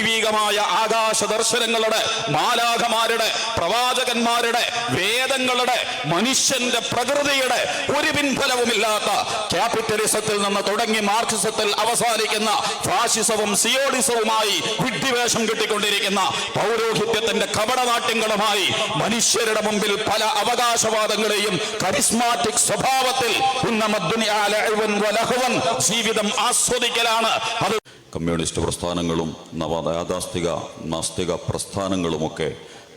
ദൈവികമായ ആകാശ ദർശനങ്ങളുടെ മാലാഖമാരുടെ പ്രവാചകന്മാരുടെ വേദങ്ങളുടെ മനുഷ്യന്റെ പ്രകൃതിയുടെ ഒരു പിൻഫലവുമില്ലാത്ത ക്യാപിറ്റലിസത്തിൽ നിന്ന് തുടങ്ങി മാർക്സിസത്തിൽ അവസാനിക്കുന്ന ഫാഷിസവും സിയോഡിസവുമായി വിഡ്ഢിവേഷം കിട്ടിക്കൊണ്ടിരിക്കുന്ന പൗരോഹിത്യത്തിന്റെ കപടനാട്യങ്ങളുമായി മനുഷ്യരുടെ മുമ്പിൽ പല അവകാശവാദങ്ങളെയും കരിസ്മാറ്റിക് സ്വഭാവത്തിൽ ജീവിതം ആസ്വദിക്കലാണ്. അത് കമ്മ്യൂണിസ്റ്റ് പ്രസ്ഥാനങ്ങളും നവയാഥാസ്ഥിക നാസ്തിക പ്രസ്ഥാനങ്ങളുമൊക്കെ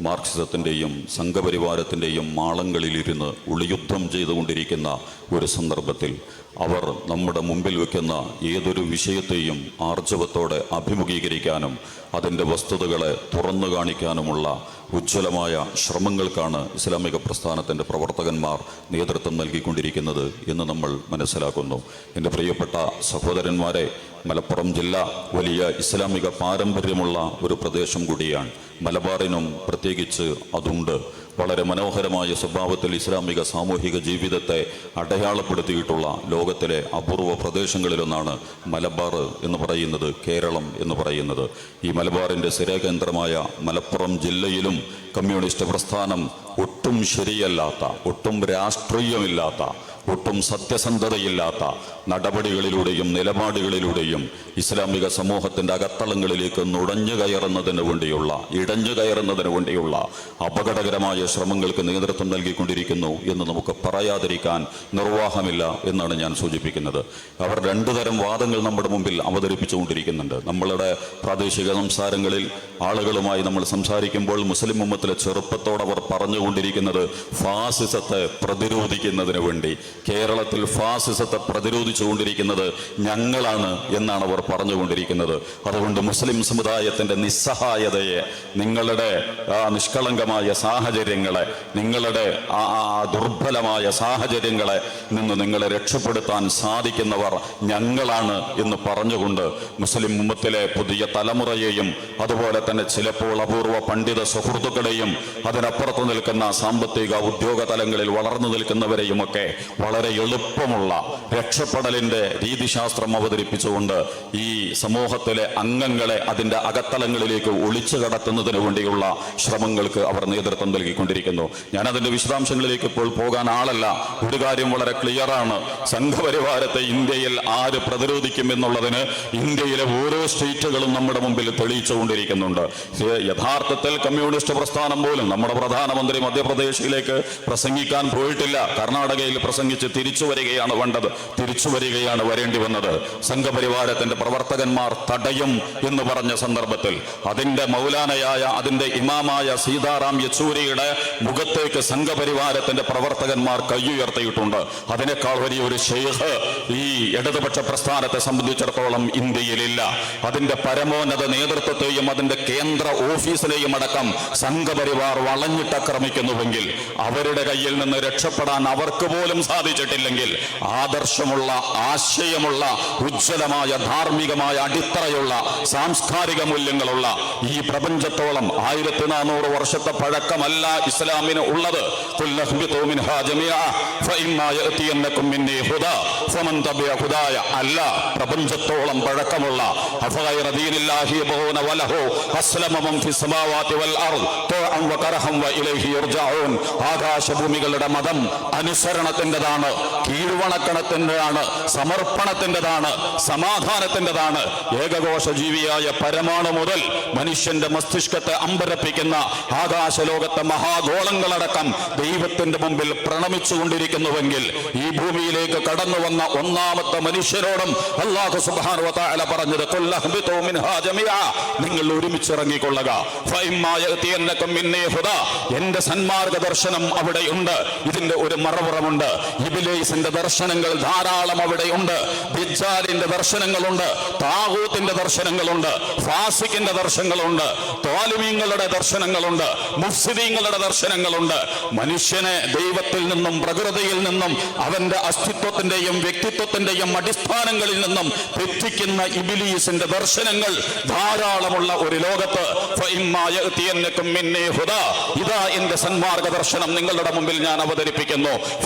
മാർക്സിസത്തിന്റെയും സംഘപരിവാരത്തിന്റെയും മാളങ്ങളിലിരുന്ന് ഒളിയുദ്ധം ചെയ്തുകൊണ്ടിരിക്കുന്ന ഒരു സന്ദർഭത്തിൽ അവർ നമ്മുടെ മുമ്പിൽ വയ്ക്കുന്ന ഏതൊരു വിഷയത്തെയും ആർജവത്തോടെ അഭിമുഖീകരിക്കാനും അതിന്റെ വസ്തുതകളെ തുറന്നു കാണിക്കാനുമുള്ള ഉജ്ജ്വലമായ ശ്രമങ്ങൾക്കാണ് ഇസ്ലാമിക പ്രസ്ഥാനത്തിന്റെ പ്രവർത്തകന്മാർ നേതൃത്വം നൽകിക്കൊണ്ടിരിക്കുന്നത് എന്ന് നമ്മൾ മനസ്സിലാക്കുന്നു. എന്റെ പ്രിയപ്പെട്ട സഹോദരന്മാരെ മലപ്പുറം ജില്ല വലിയ ഇസ്ലാമിക പാരമ്പര്യമുള്ള ഒരു പ്രദേശം കൂടിയാണ്. മലബാറിനും പ്രത്യേകിച്ച് അതുണ്ട്. വളരെ മനോഹരമായ സ്വഭാവത്തിൽ ഇസ്ലാമിക സാമൂഹിക ജീവിതത്തെ അടയാളപ്പെടുത്തിയിട്ടുള്ള ലോകത്തിലെ അപൂർവ പ്രദേശങ്ങളിലൊന്നാണ് മലബാർ എന്ന് പറയുന്നത് കേരളം എന്ന് പറയുന്നത്. ഈ മലബാറിന്റെ സ്ഥിരകേന്ദ്രമായ മലപ്പുറം ജില്ലയിലും കമ്മ്യൂണിസ്റ്റ് പ്രസ്ഥാനം ഒട്ടും ശരിയല്ലാത്ത ഒട്ടും രാഷ്ട്രീയമില്ലാത്ത ഒട്ടും സത്യസന്ധതയില്ലാത്ത നടപടികളിലൂടെയും നിലപാടുകളിലൂടെയും ഇസ്ലാമിക സമൂഹത്തിന്റെ അകത്തളങ്ങളിലേക്ക് നുഴഞ്ഞു കയറുന്നതിന് വേണ്ടിയുള്ള ഇടഞ്ഞു കയറുന്നതിന് വേണ്ടിയുള്ള അപകടകരമായ ശ്രമങ്ങൾക്ക് നേതൃത്വം നൽകിക്കൊണ്ടിരിക്കുന്നു എന്ന് നമുക്ക് പറയാതിരിക്കാൻ നിർവാഹമില്ല എന്നാണ് ഞാൻ സൂചിപ്പിക്കുന്നത്. അവർ രണ്ടു തരം വാദങ്ങൾ നമ്മുടെ മുമ്പിൽ അവതരിപ്പിച്ചുകൊണ്ടിരിക്കുന്നുണ്ട്. നമ്മളുടെ പ്രാദേശിക സംസാരങ്ങളിൽ ആളുകളുമായി നമ്മൾ സംസാരിക്കുമ്പോൾ മുസ്ലിം മുമ്പത്തിലെ ചെറുപ്പത്തോടവർ പറഞ്ഞുകൊണ്ടിരിക്കുന്നത് ഫാസിസത്തെ പ്രതിരോധിക്കുന്നതിന് വേണ്ടി കേരളത്തിൽ ഫാസിസത്തെ പ്രതിരോധിച്ചുകൊണ്ടിരിക്കുന്നത് ഞങ്ങളാണ് എന്നാണ് അവർ പറഞ്ഞുകൊണ്ടിരിക്കുന്നത്. അതുകൊണ്ട് മുസ്ലിം സമുദായത്തിന്റെ നിസ്സഹായതയെ നിങ്ങളുടെ നിഷ്കളങ്കമായ സാഹചര്യങ്ങളെ നിങ്ങളുടെ ദുർബലമായ സാഹചര്യങ്ങളെ നിന്ന് നിങ്ങളെ രക്ഷപ്പെടുത്താൻ സാധിക്കുന്നവർ ഞങ്ങളാണ് എന്ന് പറഞ്ഞുകൊണ്ട് മുസ്ലിം മുമ്പത്തിലെ പുതിയ തലമുറയെയും അതുപോലെ തന്നെ ചിലപ്പോൾ അപൂർവ പണ്ഡിത സുഹൃത്തുക്കളെയും അതിനപ്പുറത്ത് നിൽക്കുന്ന സാമ്പത്തിക ഉദ്യോഗ തലങ്ങളിൽ വളർന്നു നിൽക്കുന്നവരെയും ഒക്കെ വളരെ എളുപ്പമുള്ള രക്ഷപ്പെടലിന്റെ രീതിശാസ്ത്രം അവതരിപ്പിച്ചുകൊണ്ട് ഈ സമൂഹത്തിലെ അംഗങ്ങളെ അതിന്റെ അകത്തലങ്ങളിലേക്ക് ഒളിച്ചു കടത്തുന്നതിന് വേണ്ടിയുള്ള ശ്രമങ്ങൾക്ക് അവർ നേതൃത്വം നൽകിക്കൊണ്ടിരിക്കുന്നു. ഞാൻ അതിന്റെ വിശദാംശങ്ങളിലേക്ക് ഇപ്പോൾ പോകാൻ ആളല്ല. ഒരു കാര്യം വളരെ ക്ലിയറാണ്. സംഘപരിവാരത്തെ ഇന്ത്യയിൽ ആര് പ്രതിരോധിക്കും എന്നുള്ളതിന് ഇന്ത്യയിലെ ഓരോ സ്റ്റേറ്റുകളും നമ്മുടെ മുമ്പിൽ തെളിയിച്ചുകൊണ്ടിരിക്കുന്നുണ്ട്. യഥാർത്ഥത്തിൽ കമ്മ്യൂണിസ്റ്റ് പ്രസ്ഥാനം പോലും നമ്മുടെ പ്രധാനമന്ത്രി മധ്യപ്രദേശിലേക്ക് പ്രസംഗിക്കാൻ പോയിട്ടില്ല. കർണാടകയിൽ പ്രസംഗിച്ച് തിരിച്ചു വരികയാണ് വേണ്ടത്. തിരിച്ചു വരികയാണ് വരേണ്ടി വന്നത്. സംഘപരിവാരത്തിന്റെ പ്രവർത്തകന്മാർ തടയും എന്ന് പറഞ്ഞ സന്ദർഭത്തിൽ അതിന്റെ മൗലാനയായ അതിന്റെ ഇമാമായ സീതാറാം യെച്ചൂരിയുടെ മുഖത്തേക്ക് സംഘപരിവാരത്തിന്റെ പ്രവർത്തകന്മാർ കൈയുയർത്തിയിട്ടുണ്ട്. അതിനേക്കാൾ വലിയ ഒരു ഷെയ്ഖ് ഈ ഇടതുപക്ഷ പ്രസ്ഥാനത്തെ സംബന്ധിച്ചിടത്തോളം ഇന്ത്യയിലില്ല. അതിന്റെ പരമോന്നത നേതൃത്വത്തെയും അതിന്റെ കേന്ദ്ര ഓഫീസിലെയും അടക്കം സംഘപരിവാർ വളഞ്ഞിട്ടക്രമിക്കുന്നുവെങ്കിൽ അവരുടെ കയ്യിൽ നിന്ന് രക്ഷപ്പെടാൻ അവർക്ക് പോലും സാധിച്ചിട്ടില്ലെങ്കിൽ ആദർശമുള്ള ആശയമുള്ള ഉജ്ജ്വലമായ ധാർമ്മികമായ അടിത്തറയുള്ള സാംസ്കാരിക മൂല്യങ്ങളുള്ള ഈ പ്രപഞ്ചത്തോളം ആയിരത്തി നാനൂറ് വർഷത്തെ പഴക്കമല്ല ഇസ്ലാമിന് ഉള്ളത്. അല്ല പ്രപഞ്ചത്തോളം പഴക്കമുള്ള ആകാശഭൂമികളുടെ മതം അനുസരണത്തിന്റെതാണ് കീഴ്വണക്കണത്തിന്റെതാണ് സമർപ്പണത്തിന്റെതാണ് സമാധാനത്തിന്റെതാണ്. ഏകകോശ ജീവിയായ പരമാണു മുതൽ മനുഷ്യന്റെ മസ്തിഷ്കത്തെ അമ്പരപ്പിക്കുന്ന ആകാശലോകത്തെ മഹാഗോളങ്ങളടക്കം ദൈവത്തിന്റെ മുമ്പിൽ പ്രണമിച്ചുകൊണ്ടിരിക്കുന്നുവെങ്കിൽ ഈ ഭൂമിയിലേക്ക് കടന്നു വന്ന ഒന്നാമത്തെ മനുഷ്യരോടും അള്ളാഹു സുബ്ഹാനഹു വതആല പറഞ്ഞത്. നിങ്ങൾ ഒരുമിച്ചിറങ്ങിക്കൊള്ളുക. ഇറങ്ങിക്കൊള്ളുക. എന്റെ സന്മാർഗ ദർശനം അവിടെയുണ്ട് ഇതിന്റെ ഒരു മറപുറമുണ്ട് ഇബിലേസിന്റെ ദർശനങ്ങൾ ധാരാളം അവിടെയുണ്ട്. ബിജാലിന്റെ ദർശനങ്ങളുണ്ട്. താഹൂത്തിന്റെ ദർശനങ്ങളുണ്ട്. ഫാസിക്കിന്റെ ദർശനങ്ങളുണ്ട്. തോലിമീങ്ങളുടെ ദർശനങ്ങളുണ്ട്. മുഫ്സിദീങ്ങളുടെ ദർശനങ്ങളുണ്ട്. മനുഷ്യനെ ദൈവത്തിൽ നിന്നും പ്രകൃതിയിൽ നിന്നും അവന്റെ അസ്തിത്വത്തിന്റെയും വ്യക്തിത്വത്തിന്റെയും അടിസ്ഥാനങ്ങളിൽ നിന്നും തെറ്റിക്കുന്ന ഇബിലീസിന്റെ ദർശനങ്ങൾ ധാരാളമുള്ള ഒരു ലോകത്ത്. ഇതാ എന്റെ സന്മാർഗ ദർശനം നിങ്ങളുടെ മുമ്പിൽ ഞാൻ അവതരിപ്പിക്കുന്നു.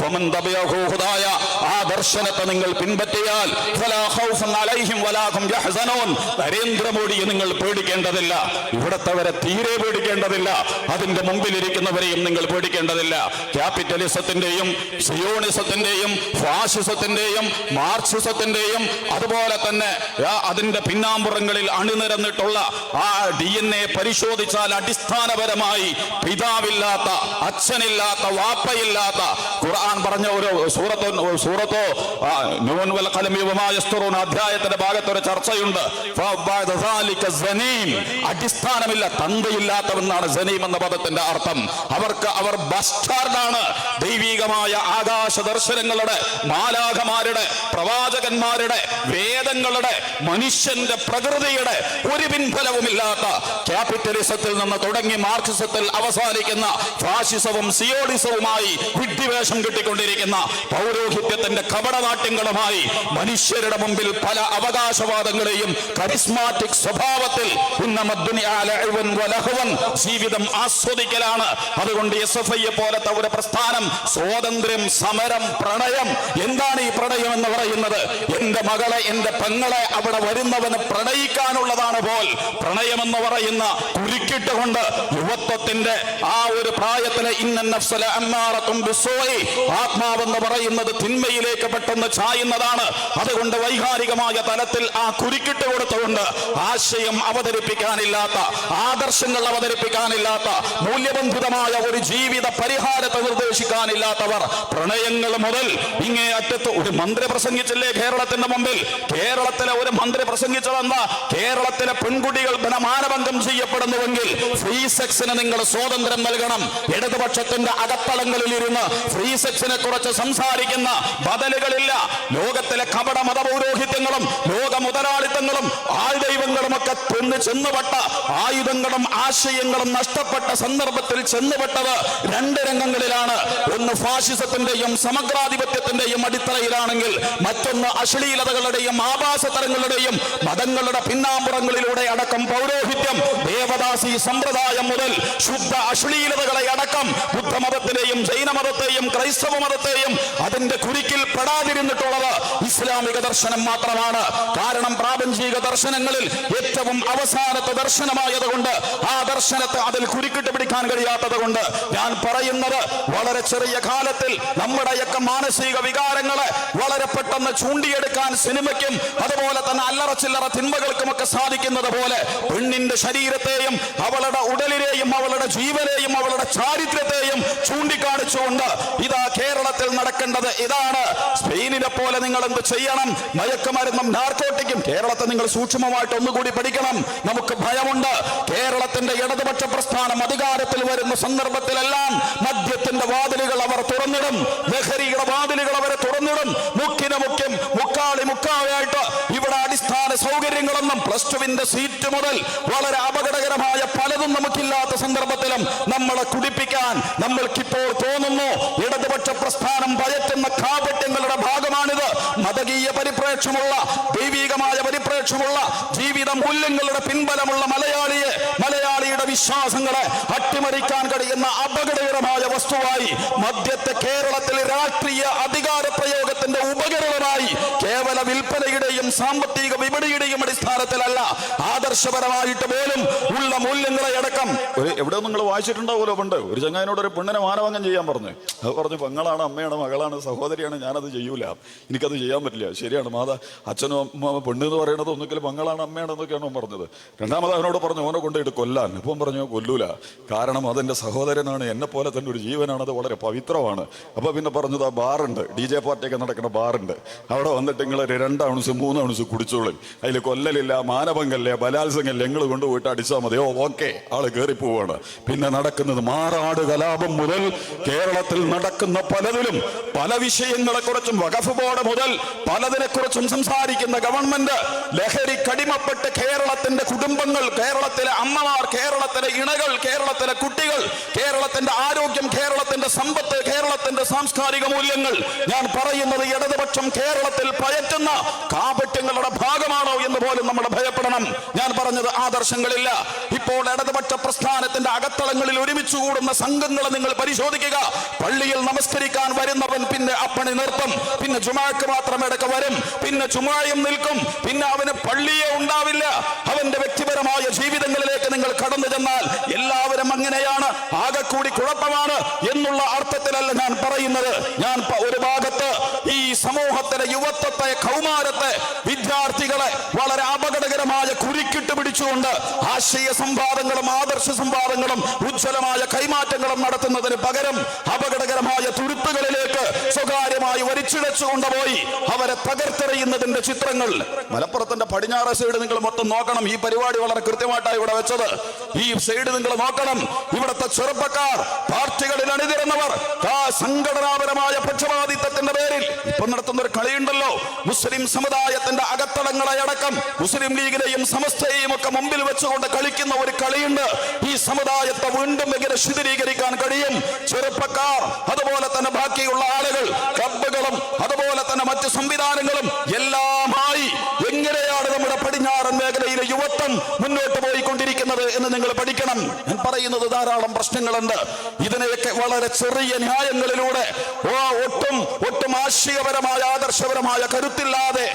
തബിഅ ആ ദർശനത്തെ നിങ്ങൾ പിൻപറ്റിയാൽ നരേന്ദ്രമോദിയെ നിങ്ങൾ പേടിക്കേണ്ടതില്ല. ഇവിടത്തെവരെ തീരെ പേടിക്കേണ്ടതില്ല. അതിന്റെ മുമ്പിലിരിക്കുന്നവരെയും നിങ്ങൾ പേടിക്കേണ്ടതില്ല. ക്യാപിറ്റലിസത്തിന്റെയും സിയോണിസത്തിന്റെയും ഫാഷിസത്തിന്റെയും മാർക്സിസത്തിന്റെയും അതുപോലെ തന്നെ അതിന്റെ പിന്നാമ്പുറങ്ങളിൽ അണിനിരന്നിട്ടുള്ള ആ ഡി എൻ എ പരിശോധിച്ചാൽ അടിസ്ഥാനപരമായി പിതാവില്ലാത്ത അച്ഛനില്ലാത്ത വാപ്പയില്ലാത്ത ഖുർആൻ പറഞ്ഞ ഒരു സൂറത്തോ സൂറത്തോ നൂൻ വൽ യസ്തുറൂൻ അധ്യായത്തിന്റെ ഭാഗത്ത് ഒരു ചർച്ചയുണ്ട്. അടിസ്ഥാനമില്ല തന്തയില്ലാത്തവെന്നാണ് സനീം എന്ന പദത്തിന്റെ അർത്ഥം. അവർക്ക് അവർ ബസ്റ്റാർഡാണ്. ദൈവികമായ ആകാശ ദർശനങ്ങളുടെ മാലാഖമാരുടെ പ്രവാചകന്മാരുടെ വേദങ്ങളുടെ മനുഷ്യന്റെ പ്രകൃതിയുടെ ഒരു പിൻഫലവുമില്ലാത്ത ക്യാപിറ്റലിസത്തിൽ നിന്ന് തുടങ്ങി മാർക്സിസത്തിൽ അവസാനിക്കുന്ന ഫാഷിസവും സിയോഡിസവുമായി വിഡ്ഢിവേഷം കിട്ടിക്കൊണ്ടിരിക്കുന്ന പൗരോഹിത്യത്തിന്റെ കപടനാട്യങ്ങളുമായി മനുഷ്യരുടെ മുമ്പിൽ പല അവകാശവാദങ്ങളെയും കരിസ്മാറ്റിക് സ്വഭാവത്തിൽ ജീവിതം ആസ്വദിക്കലാണ്. അതുകൊണ്ട് എസ് എഫ് ഐ പോലത്തെ ഒരു പ്രസ്ഥാനം സ്വാതന്ത്ര്യം സമരം പ്രണയം എന്താണ് ഈ പ്രണയം എന്ന് പറയുന്നത്? എന്റെ മകളെ എന്റെ പെങ്ങളെ അവിടെ വരുന്നവന് പ്രണയിക്കാനുള്ളതാണ് പോൽ പ്രണയം എന്ന് പറയുന്ന കുരുക്കിട്ട് കൊണ്ട് യുവത്വത്തിന്റെ ആ ഒരു പ്രായത്തിലെ ഇന്ന നഫ്സല ആത്മാവെന്ന് പറയുന്നത് തിന്മയിലേക്ക് പെട്ടെന്ന് ചായുന്നതാണ്. അതുകൊണ്ട് വൈകാരികമായ തലത്തിൽ ആ കുരുക്കിട്ട് കൊടുത്തുകൊണ്ട് ആശയം അവതരിപ്പിക്കാനില്ലാത്ത ആദർശങ്ങൾ അവതരിപ്പിക്കാനില്ലാത്ത മൂല്യബന്ധിതമായ ഒരു ജീവിത പരിഹാരത്തെ നിർദ്ദേശിക്കാനില്ലാത്തവർ പ്രണയങ്ങൾ മുതൽ ഇങ്ങേ അറ്റത്ത് ഒരു മന്ത്രി പ്രസംഗിച്ചില്ലേ കേരളത്തിന്റെ മുമ്പിൽ? കേരളത്തിലെ ഒരു മന്ത്രി പ്രസംഗിച്ചതെന്താ? കേരളത്തിലെ പെൺകുട്ടികൾ മാനഭംഗം ചെയ്യപ്പെടുന്നുവെങ്കിൽ ഫ്രീ സെക്സിന് നിങ്ങൾ സ്വാതന്ത്ര്യം നൽകണം. ഇടതുപക്ഷത്തിന്റെ അകത്തളങ്ങളിൽ ഇരുന്ന് ഫ്രീ സെക്സിനെ കുറിച്ച് സംസാരിക്കുന്ന ബദലുകളില്ല. ലോകത്തിലെ കപട മതപൗരോഹിത്യങ്ങളും ലോക മുതലാളിത്തങ്ങളും ആൾദൈവങ്ങളും ഒക്കെ തിന്ന് ചെന്നുപെട്ട ആയുധങ്ങളും ആശയങ്ങളും നഷ്ടപ്പെട്ട സന്ദർഭത്തിൽ ചെന്നുപെട്ടത് രണ്ട് രംഗങ്ങളിലാണ്. ഒന്ന് ഫാഷിസത്തിന്റെയും സമഗ്രാധിപത്യത്തിന്റെയും അടിത്തറയിലാണെങ്കിൽ മറ്റൊന്ന് അശ്ലീലതകളുടെയും ആഭാസതരങ്ങളുടെയും മതങ്ങളുടെ പിന്നാമ്പുറങ്ങളിലൂടെ അടക്കം പൗരോഹിത്യം ദേവദാസി സമ്പ്രദായം മുതൽ ശുദ്ധ അശ്ലീലതകളെ അടക്കം ബുദ്ധമതത്തിന്റെയും ജൈനമതത്തെയും ക്രൈസ്തവ മതത്തെയും അതിന്റെ കുരുക്കിൽ പെടാതിരുന്നിട്ടുള്ളത് ഇസ്ലാമിക ദർശനം മാത്രമാണ്. കാരണം പ്രാപഞ്ചിക ദർശനങ്ങളിൽ ഏറ്റവും അവസാനത്തെ ദർശനമായത് കൊണ്ട് ആ ദർശനത്തെ അതിൽ കുരുക്കിട്ട് പിടിക്കാൻ കഴിയാത്തത് കൊണ്ട് ഞാൻ പറയുന്നത് വളരെ ചെറിയ കാലത്തിൽ നമ്മുടെയൊക്കെ മാനസിക വികാരങ്ങളെ വളരെ പെട്ടെന്ന് ചൂണ്ടിയെടുക്കാൻ സിനിമയ്ക്കും അതുപോലെ തന്നെ അല്ലറ ചില്ലറ തിന്മകൾക്കുമൊക്കെ സാധിക്കുന്നത് പോലെ പെണ്ണിന്റെ ശരീരത്തെയും അവളുടെ ഉടലിനെയും അവളുടെ ജീവനെയും അവളുടെ ചാരിത്രത്തെയും ചൂണ്ടിക്കാണിച്ചുകൊണ്ട് ഇതാ കേരളത്തിൽ നടക്കേണ്ടത് ഇതാണ്. സ്പെയിനിനെ പോലെ നിങ്ങൾ എന്ത് ചെയ്യണം. മയക്കുമരുന്നും നാർക്കോട്ടിക്കും. കേരളത്തെ നിങ്ങൾ സൂക്ഷ്മമായിട്ട് ഒന്നുകൂടി പഠിക്കണം. നമുക്ക് ഭയമുണ്ട്. കേരളത്തിന്റെ ഇടതുപക്ഷ പ്രസ്ഥാനം അധികാരത്തിൽ വരുന്ന സന്ദർഭത്തിലെല്ലാം മദ്യത്തിന്റെ വാതിലുകൾ അവർ തുറന്നിടും. ലഹരിയുടെ വാതിലുകൾ അവരെ തുറന്നിടും. മുക്കിന് മുഖ്യം മുക്കാളി മുക്കാളിയായിട്ട് ഇവിടെ അടിസ്ഥാന സൗകര്യങ്ങളൊന്നും പ്ലസ് ടുവിന്റെ സീറ്റ് മുതൽ വളരെ അപകടകരമായ പലതും നമുക്കില്ലാത്ത സന്ദർഭത്തിലും നമ്മളെ കുടിപ്പിക്കാൻ നമ്മൾക്കിപ്പോൾ തോന്നുന്നു. ഇടതുപക്ഷ പ്രസ്ഥാനം ഭയറ്റുന്ന കാപട്യങ്ങളുടെ മതകീയ പരിപ്രേക്ഷമുള്ള ദൈവികമായ പരിപ്രേക്ഷമുള്ള ജീവിത മൂല്യങ്ങളുടെ പിൻബലമുള്ള മലയാളിയെ മലയാളിയുടെ വിശ്വാസങ്ങളെ അട്ടിമറിക്കാൻ കഴിയുന്ന അപകടകരമായ വസ്തുവായി മദ്യത്തെ കേരളത്തിലെ രാഷ്ട്രീയ അധികാര പ്രയോഗത്തിന്റെ ഉപകരണമായി കേവല വിൽപ്പനയുടെയും സാമ്പത്തിക വിപണിയുടെയും അടിസ്ഥാനത്തിലല്ല ആദർശപരമായിട്ട് പോലും ഉള്ള മൂല്യങ്ങളെ അടക്കം. എവിടെ നിങ്ങൾ വായിച്ചിട്ടുണ്ടാവുമല്ലോ പണ്ട്. ഒരു ചങ്ങാനോട് ഒരു പെണ്ണിനെ മാനഭംഗം ചെയ്യാൻ പറഞ്ഞു. അത് പറഞ്ഞു പെങ്ങളാണ് അമ്മയാണ് മകളാണ് സഹോദരിയാണ് ഞാനത് ചെയ്യൂല. എനിക്കത് ചെയ്യാൻ പറ്റില്ല. ശരിയാണ് മാതാ അച്ഛനും അമ്മ പെണ്ണ് എന്ന് പറയുന്നത് ഒന്നുകിൽ മകളാണ് അമ്മയാണ് എന്നൊക്കെയാണ് പറഞ്ഞത്. രണ്ടാമത് അവനോട് പറഞ്ഞു ഓനെ കൊണ്ടുപോയിട്ട് കൊല്ലാൻ. ഇപ്പം പറഞ്ഞു കൊല്ലൂല. കാരണം അതെന്റെ സഹോദരനാണ് എന്നെ പോലെ തന്നെ ഒരു ജീവനാണ് അത് വളരെ പവിത്രമാണ്. അപ്പോൾ പിന്നെ പറഞ്ഞത് ആ ബാറുണ്ട്. ഡി ജെ പാർട്ടിയൊക്കെ നടക്കുന്ന ബാറുണ്ട്. അവിടെ വന്നിട്ട് നിങ്ങൾ രണ്ട് ഔൺസ് മൂന്ന് ഔൺസ് കുടിച്ചോളി. അതിൽ കൊല്ലലില്ല മാനഭംഗല്ലേ ബലാത്സംഗല്ലേ നിങ്ങൾ കൊണ്ടുപോയിട്ട് അടിച്ചാൽ മതി. ഓ ഓക്കെ. ആൾ കയറിപ്പോവാണ് പിന്നെ നടക്കുന്നത് മാറാട് കലാപം മുതൽ കേരളത്തിൽ നടക്കുന്ന പലതിലും പല വിഷയങ്ങളെ വകഫ് ബോർഡ് മുതൽ പലതിനെ കുറിച്ചും സംസാരിക്കുന്ന ഗവൺമെന്റ് ലഹരി കടിമപ്പെട്ട് കേരളത്തിന്റെ കുടുംബങ്ങൾ കേരളത്തിലെ അമ്മമാർ കേരളത്തിലെ ഇണകൾ കേരളത്തിലെ കുട്ടികൾ കേരളത്തിന്റെ ആരോഗ്യം കേരളത്തിന്റെ സമ്പത്ത് കേരളത്തിന്റെ സാംസ്കാരിക മൂല്യങ്ങൾ. ഞാൻ പറയുന്നത് ഇടതുപക്ഷം കേരളത്തിൽ പയറ്റുന്ന കാപട്യങ്ങളുടെ ഭാഗമാണോ എന്ന് പോലും നമ്മൾ ഭയപ്പെടണം. ഞാൻ പറഞ്ഞത് ആദർശങ്ങളില്ല. ഇപ്പോൾ ഇടതുപക്ഷ പ്രസ്ഥാനത്തിന്റെ അകത്തളങ്ങളിൽ ഒരുമിച്ച് കൂടുന്ന സംഘങ്ങളെ നിങ്ങൾ പരിശോധിക്കുക. പള്ളിയിൽ നമസ്കരിക്കാൻ വരുന്നവൻ പിന്നെ അപ്പണി നിർത്തും. പിന്നെ ചുമാക്ക് മാത്രം ഇടയ്ക്ക് വരും. പിന്നെ ചുമായും നിൽക്കും. പിന്നെ അവന് പള്ളിയെ ഉണ്ടാവില്ല. അവന്റെ വ്യക്തിപരമായ ജീവിതങ്ങളിലേക്ക് നിങ്ങൾ കടന്നു ചെന്നാൽ എല്ലാവരും അങ്ങനെയാണ്. ആകെ കൂടി കുഴപ്പമാണ് എന്നുള്ള അർത്ഥത്തിലല്ല ഞാൻ പറയുന്നത്. ഞാൻ ഒരു ഭാഗത്ത് ഈ സമൂഹത്തിലെ യുവത്വത്തെ കൗമാരത്തെ വിദ്യാർത്ഥികളെ വളരെ അപകടകരമായ പിടിച്ചുകൊണ്ട് ആശയ സംവാദങ്ങളും ആദർശ സംവാദങ്ങളും ഉജ്ജ്വലമായ കൈമാറ്റങ്ങളും നടത്തുന്നതിന് പകരം അപകടകരമായ തുരുത്തുകളിലേക്ക് സ്വകാര്യമായി വരിച്ചിടച്ചു കൊണ്ടുപോയി അവരെ തകർത്തെറിയുന്നതിന്റെ ചിത്രങ്ങൾ. മലപ്പുറത്തിന്റെ പടിഞ്ഞാറ് സൈഡ് നിങ്ങൾ മൊത്തം നോക്കണം. ഈ പരിപാടി വളരെ കൃത്യമായിട്ടാണ് ഇവിടെ വെച്ചത്. ഈ സൈഡ് നിങ്ങൾ നോക്കണം. ഇവിടുത്തെ ചെറുപ്പക്കാർ പാർട്ടികളിൽ അണിതിരുന്നവർ ആ സംഘടനാപരമായ പക്ഷപാതിത്വത്തിന്റെ ഇപ്പൊ നടത്തുന്ന ഒരു കളിയുണ്ടല്ലോ. മുസ്ലിം സമുദായത്തിന്റെ അകത്തടങ്ങളെ അടക്കം മുസ്ലിം ലീഗിനെയും സമസ്തയെയും ഒക്കെ മുമ്പിൽ വെച്ചുകൊണ്ട് കളിക്കുന്ന ഒരു കളിയുണ്ട്. ഈ സമുദായത്തെ വീണ്ടും എങ്ങനെ ശിഥിലീകരിക്കാൻ കഴിയും? ചെറുപ്പക്കാർ അതുപോലെ തന്നെ ബാക്കിയുള്ള ആളുകൾ ക്ലബുകളും അതുപോലെ തന്നെ മറ്റു സംവിധാനങ്ങളും എല്ലാമായി എങ്ങനെയാണ് നമ്മുടെ പടിഞ്ഞാറൻ മേഖലയിലെ യുവത്വം മുന്നോട്ട് നിങ്ങൾ പഠിക്കണം. ഞാൻ പറയുന്നത് ധാരാളം പ്രശ്നങ്ങളുണ്ട്. ഇതിനെയൊക്കെ വളരെ ചെറിയ ന്യായങ്ങളിലൂടെ ഓ ഒട്ടും ഒട്ടും ആശയപരമായ ആദർശപരമായ കരുത്തില്ലാതെ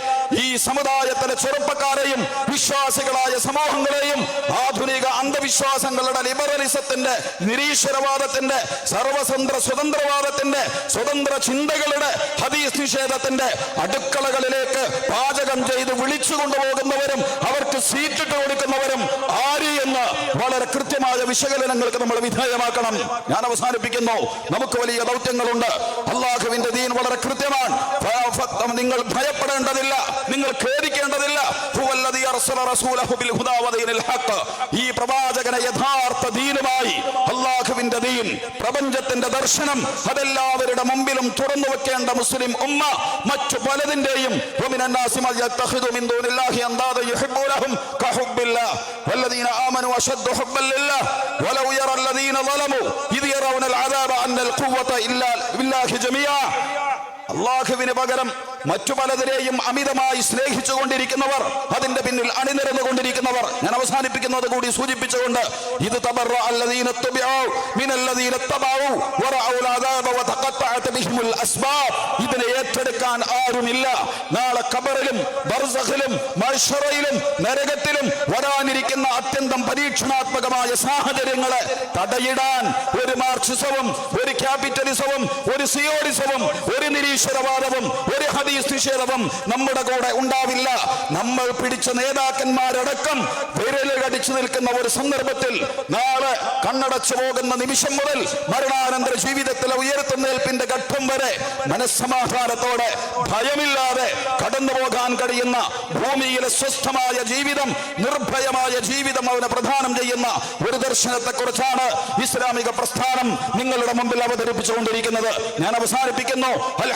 ഈ സമുദായത്തിലെ ചെറുപ്പക്കാരെയും വിശ്വാസികളായ സമൂഹങ്ങളെയും ആധുനിക അന്ധവിശ്വാസങ്ങളുടെ ലിബറലിസത്തിന്റെ നിരീശ്വരവാദത്തിന്റെ സർവതന്ത്ര സ്വതന്ത്രവാദത്തിന്റെ സ്വതന്ത്ര ചിന്തകളുടെ ഹദീസ് നിഷേധത്തിന്റെ അടുക്കളകളിലേക്ക് പാചകം ചെയ്ത് വിളിച്ചു കൊണ്ടുപോകുന്നവരും അവർക്ക് സീറ്റിട്ട് കൊടുക്കുന്നവരും ആര് എന്ന് വളരെ കൃത്യമായ വിശകലനങ്ങൾക്ക് നമ്മൾ വിധേയമാക്കണം. ഞാൻ അവസാനിപ്പിക്കുന്നു. നമുക്ക് വലിയ ദൗത്യങ്ങളുണ്ട്. അള്ളാഹുവിന്റെ ദീൻ വളരെ കൃത്യമാണ്. നിങ്ങൾ ഭയപ്പെടേണ്ടതില്ല. നിങ്ങൾ ഖേദിക്കേണ്ടതില്ല. ഈ പ്രവാചകനെ യഥാർത്ഥ ദീനുമായി അള്ളാഹുവിന്റെ ദീൻ പ്രപഞ്ചത്തിന്റെ ദർശനം അതെല്ലാവരുടെ മുമ്പിലും തുറന്നു വെക്കേണ്ട മുസ്ലിം ഉമ്മ മറ്റു പലതിന്റെയും ومن الناس من يتخذ من دون الله أندادا يحبونهم كحب الله والذين آمنوا أشد حبا لله ولو يرى الذين ظلموا إذ يرون العذاب أن القوة إلا بالله جميعا അള്ളാഹുവിന് പകരം മറ്റു പലതിനെയും അമിതമായി സ്നേഹിച്ചു കൊണ്ടിരിക്കുന്നവർ അതിന്റെ പിന്നിൽ അണിനിരന്നു കൊണ്ടിരിക്കുന്നവർ. ഞാൻ അവസാനിപ്പിക്കുന്നത് കൂടി സൂചിപ്പിച്ചുകൊണ്ട് ഇത് തബറ ഇതിനെ ഏറ്റെടുക്കാൻ ആരുമില്ല. നാളെ ഖബറിലും ബർസഖിലും മഹ്ശറയിലും നരകത്തിലും വരാനിരിക്കുന്ന അത്യന്തം പരീക്ഷണാത്മകമായ സാഹചര്യങ്ങളെ തടയിടാൻ ഒരു മാർക്സിസവും ഒരു ക്യാപിറ്റലിസവും ഒരു സിയോഡിസവും ഒരു നിരീശ്വരവാദവും ഒരു ഹദീസ് നിഷേധവും നമ്മുടെ കൂടെ ഉണ്ടാവില്ല. നമ്മൾ പിടിച്ച നേതാക്കന്മാരടക്കം വിരൽ കടിച്ചു നിൽക്കുന്ന ഒരു സന്ദർഭത്തിൽ നാളെ കണ്ണടച്ചു പോകുന്ന നിമിഷം മുതൽ മരണാനന്തര ജീവിതത്തിലെ ഉയർത്തുന്നേൽപ്പിന്റെ ഘട്ടം വരെ മനസ്സമാധാനത്തോടെ ഭയമില്ലാതെ കടന്നു പോകാൻ കഴിയുന്ന ഭൂമിയിലെ സ്വസ്ഥമായ ജീവിതം നിർഭയമായ ജീവിതം അവന് പ്രധാനം ചെയ്യുന്ന ഒരു ദർശനത്തെക്കുറിച്ചാണ് ഇസ്ലാമിക പ്രസ്ഥാനം നിങ്ങളുടെ മുമ്പിൽ അവതരിപ്പിച്ചുകൊണ്ടിരിക്കുന്നത്. ഞാൻ അവസാനിപ്പിക്കുന്നു.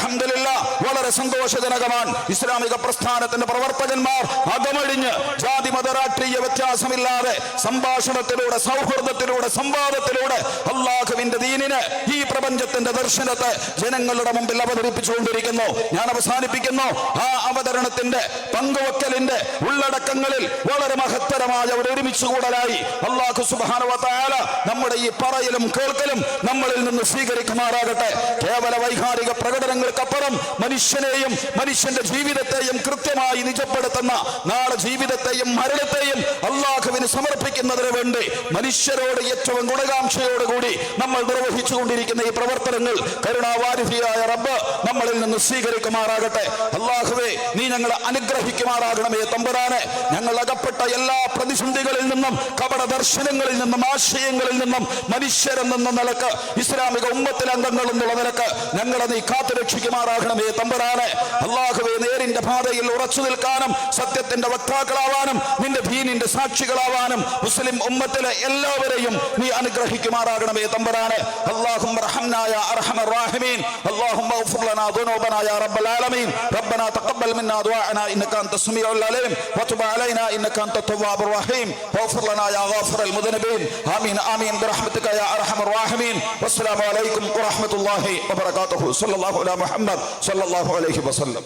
അൽഹംദുലില്ലാ വളരെ സന്തോഷജനകമാണ്. ഇസ്ലാമിക പ്രസ്ഥാനത്തിന്റെ പ്രവർത്തകന്മാർ അകമഴിഞ്ഞ് ജാതി മത രാഷ്ട്രീയ വ്യത്യാസമില്ലാതെ സംഭാഷണത്തിലൂടെ സൗഹൃദത്തിലൂടെ സംവാദത്തിലൂടെ അള്ളാഹുവിന്റെ ദീനിന് ഈ പ്രപഞ്ചത്തിന്റെ ദർശനത്തെ ജനങ്ങളുടെ മുമ്പിൽ അവതരിപ്പിച്ചുകൊണ്ടിരിക്കുന്നു. ഞാൻ അവസാനിപ്പിക്കുന്നു. ആ അവതരണത്തിന്റെ പങ്കുവെക്കലിന്റെ ഉള്ളടക്കങ്ങളിൽ വളരെ മഹത്തരമായ ഒരു ഒരുമിച്ച് കൂടലായി അള്ളാഹു സുബാനുവല നമ്മുടെ ഈ പറയലും കേൾക്കലും നമ്മളിൽ നിന്ന് സ്വീകരിക്കുമാറാകട്ടെ. കേവല വൈകാരിക പ്രകടനങ്ങൾക്കപ്പുറം മനുഷ്യനെയും മനുഷ്യന്റെ ജീവിതത്തെയും കൃത്യമായി നിജപ്പെടുത്തുന്ന നാളെ ജീവിതത്തെയും മരണത്തെയും അള്ളാഹുവിന് സമർപ്പിക്കുന്നതിന് വേണ്ടി മനുഷ്യരോട് ഏറ്റവും ഗുണകാംക്ഷയോടുകൂടി നമ്മൾ നിർവഹിച്ചുകൊണ്ടിരിക്കുന്ന ഈ പ്രവർത്തനങ്ങൾ കരുണാവാരിധിയായ റബ്ബ് നമ്മളിൽ നിന്ന് സ്വീകരിക്കുമാറാകട്ടെ. അള്ളാഹുവേ നീ ഞങ്ങളെ അനുഗ്രഹിക്കുമാറാകണമേ തമ്പുരാനെ. ഞങ്ങൾ അകപ്പെട്ട എല്ലാ പ്രതിസന്ധികളിൽ നിന്നും കപട ദർശനങ്ങളിൽ നിന്നും ആശയങ്ങളിൽ നിന്നും മനുഷ്യരെന്ന നിലയ്ക്ക് ഇസ്ലാമിക ഉമ്മത്തിലെ അംഗങ്ങൾ എന്നുള്ള നിലയ്ക്ക് ഞങ്ങളെ നീ കാത്തുരക്ഷിക്കുമാറാകണമേ തമ്പുരാനെ. അള്ളാഹുവെ നേരിന്റെ പാതയിൽ ഉറച്ചു നിൽക്കാനും സത്യത്തിന്റെ വക്താക്കളാവാനും നിന്റെ ദീനിന്റെ സാക്ഷികളാവാനും മുസ്ലിം ഉമ്മത്തിലെ എല്ലാവരെയും നീ അനുഗ്രഹിക്കുമാറാകണമേ തമ്പുരാനെ. അള്ളാഹും عنا يا أرحم الراحمين. اللهم اغفر لنا ذنوبنا يا رب العالمين. ربنا تقبل منا دعاءنا. إنك أنت السميع العليم. وتب علينا. إنك أنت التواب الرحيم. واغفر لنا يا غافر المذنبين. آمين. آمين. برحمتك يا أرحم الراحمين. والسلام عليكم ورحمة الله وبركاته. صلى الله على محمد. صلى الله عليه وسلم.